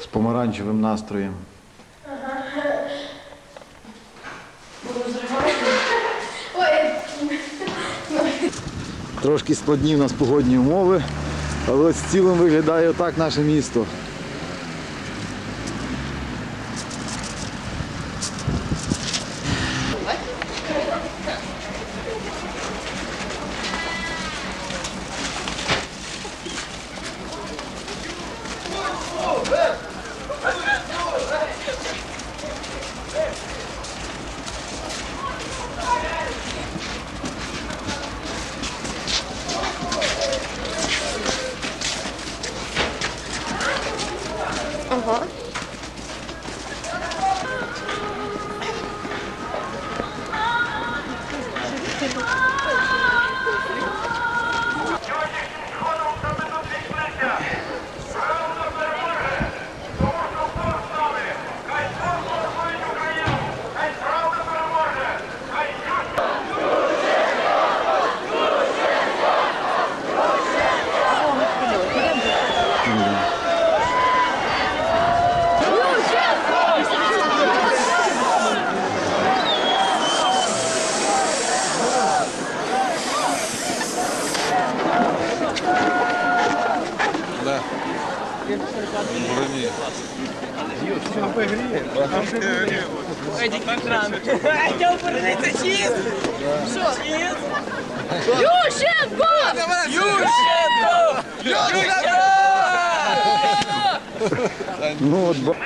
З помаранчевим настроєм. Трошки складні в нас погодні умови, але ось цілим виглядає отак наше місто. Ага. Броні. Эдик экран. Хотел поразиться чиз. Что? Ющенко! Ющенко! Ющенко! Ну вот.